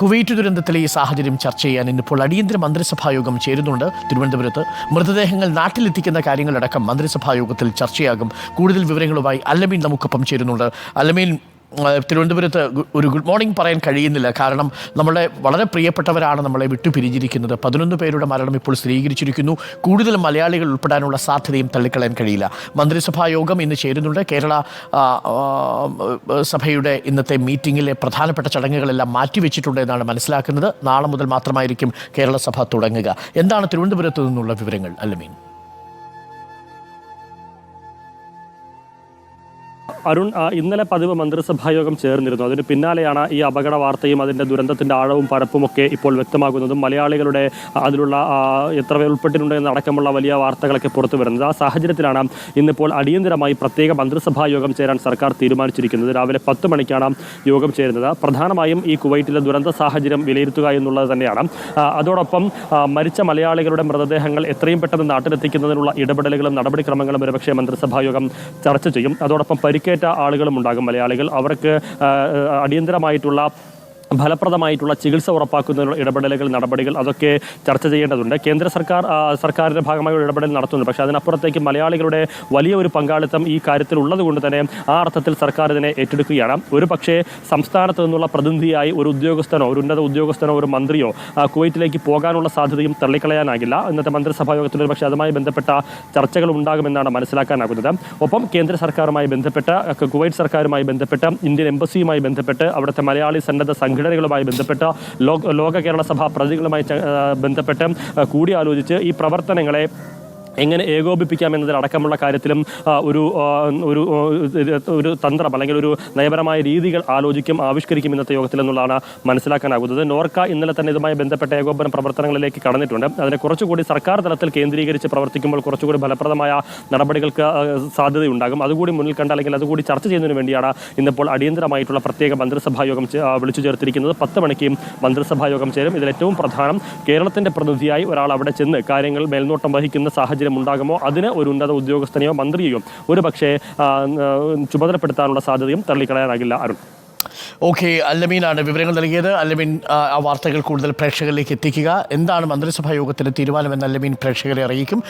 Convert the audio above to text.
Kuwait ദുരന്തത്തിലെ ഈ സാഹചര്യം ചർച്ച ചെയ്യാൻ ഇന്നിപ്പോൾ അടിയന്തര മന്ത്രിസഭായോഗം ചേരുന്നുണ്ട്. തിരുവനന്തപുരത്ത് മൃതദേഹങ്ങൾ നാട്ടിലെത്തിക്കുന്ന കാര്യങ്ങളടക്കം മന്ത്രിസഭാ യോഗത്തിൽ ചർച്ചയാകും. കൂടുതൽ വിവരങ്ങളുമായി അല്ലമീൻ നമുക്കൊപ്പം ചേരുന്നുണ്ട്. അല്ലമീൻ തിരുവനന്തപുരത്ത് ഒരു ഗുഡ് മോർണിംഗ് പറയാൻ കഴിയുന്നില്ല. കാരണം നമ്മളെ വളരെ പ്രിയപ്പെട്ടവരാണ് നമ്മളെ വിട്ടു പിരിഞ്ഞിരിക്കുന്നത്. പതിനൊന്ന് പേരുടെ മരണം ഇപ്പോൾ സ്ഥിരീകരിച്ചിരിക്കുന്നു. കൂടുതൽ മലയാളികൾ ഉൾപ്പെടാനുള്ള സാധ്യതയും തള്ളിക്കളയാൻ കഴിയില്ല. മന്ത്രിസഭാ യോഗം ഇന്ന് ചേരുന്നുണ്ട്. കേരള സഭയുടെ ഇന്നത്തെ മീറ്റിങ്ങിലെ പ്രധാനപ്പെട്ട ചടങ്ങുകളെല്ലാം മാറ്റിവെച്ചിട്ടുണ്ട് എന്നാണ് മനസ്സിലാക്കുന്നത്. നാളെ മുതൽ മാത്രമായിരിക്കും കേരള സഭ തുടങ്ങുക. എന്താണ് തിരുവനന്തപുരത്ത് നിന്നുള്ള വിവരങ്ങൾ അല്ലമീൻ അരുൺ ഇന്നലെ പതിവ് മന്ത്രിസഭാ യോഗം ചേർന്നിരുന്നു. അതിന് പിന്നാലെയാണ് ഈ അപകട വാർത്തയും അതിന്റെ ദുരന്തത്തിന്റെ ആഴവും പരപ്പും ഒക്കെ ഇപ്പോൾ വ്യക്തമാകുന്നതും മലയാളികളുടെ അതിലുള്ള എത്ര പേർ ഉൾപ്പെട്ടിട്ടുണ്ട് എന്നടക്കമുള്ള വലിയ വാർത്തകളൊക്കെ പുറത്തു വരുന്നത്. ആ സാഹചര്യത്തിലാണ് ഇന്നിപ്പോൾ അടിയന്തരമായി പ്രത്യേക മന്ത്രിസഭാ യോഗം ചേരാൻ സർക്കാർ തീരുമാനിച്ചിരിക്കുന്നത്. രാവിലെ പത്ത് മണിക്കാണ് യോഗം ചേരുന്നത്. പ്രധാനമായും ഈ കുവൈറ്റിലെ ദുരന്ത സാഹചര്യം വിലയിരുത്തുക എന്നുള്ളത് തന്നെയാണ്. അതോടൊപ്പം മരിച്ച മലയാളികളുടെ മൃതദേഹങ്ങൾ എത്രയും പെട്ടെന്ന് നാട്ടിലെത്തിക്കുന്നതിനുള്ള ഇടപെടലുകളും നടപടിക്രമങ്ങളും ഒരുപക്ഷെ മന്ത്രിസഭാ യോഗം ചർച്ച ചെയ്യും. അതോടൊപ്പം പരിക്കേറ്റ ആളുകളും ഉണ്ടാകും. മലയാളികൾ അവർക്ക് അടിയന്തരമായിട്ടുള്ള ഫലപ്രദമായിട്ടുള്ള ചികിത്സ ഉറപ്പാക്കുന്നതിനുള്ള ഇടപെടലുകൾ നടപടികൾ അതൊക്കെ ചർച്ച ചെയ്യേണ്ടതുണ്ട്. കേന്ദ്ര സർക്കാർ സർക്കാരിന്റെ ഭാഗമായി ഒരു ഇടപെടൽ നടത്തുന്നുണ്ട്. പക്ഷേ അതിനപ്പുറത്തേക്ക് മലയാളികളുടെ വലിയ ഒരു പങ്കാളിത്തം ഈ കാര്യത്തിൽ ഉള്ളതുകൊണ്ട് തന്നെ ആ അർത്ഥത്തിൽ സർക്കാർ ഇതിനെ ഏറ്റെടുക്കുകയാണ്. ഒരു പക്ഷേ സംസ്ഥാനത്ത് നിന്നുള്ള പ്രതിനിധിയായി ഒരു ഉദ്യോഗസ്ഥനോ ഒരു ഉന്നത ഉദ്യോഗസ്ഥനോ ഒരു മന്ത്രിയോ കുവൈറ്റിലേക്ക് പോകാനുള്ള സാധ്യതയും തള്ളിക്കളയാനാകില്ല. ഇന്നത്തെ മന്ത്രിസഭാ യോഗത്തിൽ ഒരു പക്ഷേ അതുമായി ബന്ധപ്പെട്ട ചർച്ചകൾ ഉണ്ടാകുമെന്നാണ് മനസ്സിലാക്കാനാകുന്നത്. ഒപ്പം കേന്ദ്ര സർക്കാരുമായി ബന്ധപ്പെട്ട കുവൈറ്റ് സർക്കാരുമായി ബന്ധപ്പെട്ട് ഇന്ത്യൻ എംബസിയുമായി ബന്ധപ്പെട്ട് അവിടുത്തെ മലയാളി സന്നദ്ധ സംഘടനകളുമായി ബന്ധപ്പെട്ട് ലോക കേരള സഭ പ്രതികളുമായി ബന്ധപ്പെട്ട് കൂടിയാലോചിച്ച് ഈ പ്രവർത്തനങ്ങളെ എങ്ങനെ ഏകോപിപ്പിക്കാം എന്നതിലടക്കമുള്ള കാര്യത്തിലും ഒരു ഒരു ഒരു തന്ത്രം അല്ലെങ്കിൽ ഒരു നയപരമായ രീതികൾ ആലോചിക്കും ആവിഷ്കരിക്കും ഇന്നത്തെ യോഗത്തിൽ എന്നുള്ളതാണ് മനസ്സിലാക്കാനാകുന്നത്. നോർക്ക ഇന്നലെ തന്നെ ഇതുമായി ബന്ധപ്പെട്ട ഏകോപന പ്രവർത്തനങ്ങളിലേക്ക് കടന്നിട്ടുണ്ട്. അതിനെ കുറച്ചുകൂടി സർക്കാർ തലത്തിൽ കേന്ദ്രീകരിച്ച് പ്രവർത്തിക്കുമ്പോൾ കുറച്ചുകൂടി ഫലപ്രദമായ നടപടികൾക്ക് സാധ്യതയുണ്ടാകും. അതുകൂടി മുന്നിൽ കണ്ട അല്ലെങ്കിൽ അതുകൂടി ചർച്ച ചെയ്യുന്നതിന് വേണ്ടിയാണ് ഇന്നിപ്പോൾ അടിയന്തരമായിട്ടുള്ള പ്രത്യേക മന്ത്രിസഭാ യോഗം വിളിച്ചു ചേർത്തിരിക്കുന്നത്. പത്ത് മണിക്ക് മന്ത്രിസഭാ യോഗം ചേരും. ഇതിൽ ഏറ്റവും പ്രധാനം കേരളത്തിന്റെ പ്രതിനിധിയായി ഒരാൾ അവിടെ ചെന്ന് കാര്യങ്ങൾ മേൽനോട്ടം വഹിക്കുന്ന സാഹചര്യം ഉണ്ടാകുമോ? അതിന് ഒരു ഉന്നത ഉദ്യോഗസ്ഥനെയോ മന്ത്രിയെയോ ഒരു പക്ഷേ ചുമതലപ്പെടുത്താനുള്ള സാധ്യതയും തള്ളിക്കളയാനാകില്ല. അരുൺ. ഓക്കെ അല്ലമീനാണ് വിവരങ്ങൾ നൽകിയത്. അല്ലമീൻ ആ വാർത്തകൾ കൂടുതൽ പ്രേക്ഷകരിലേക്ക് എത്തിക്കുക. എന്താണ് മന്ത്രിസഭാ യോഗത്തിന്റെ തീരുമാനമെന്ന് അല്ലമീൻ പ്രേക്ഷകരെ അറിയിക്കും.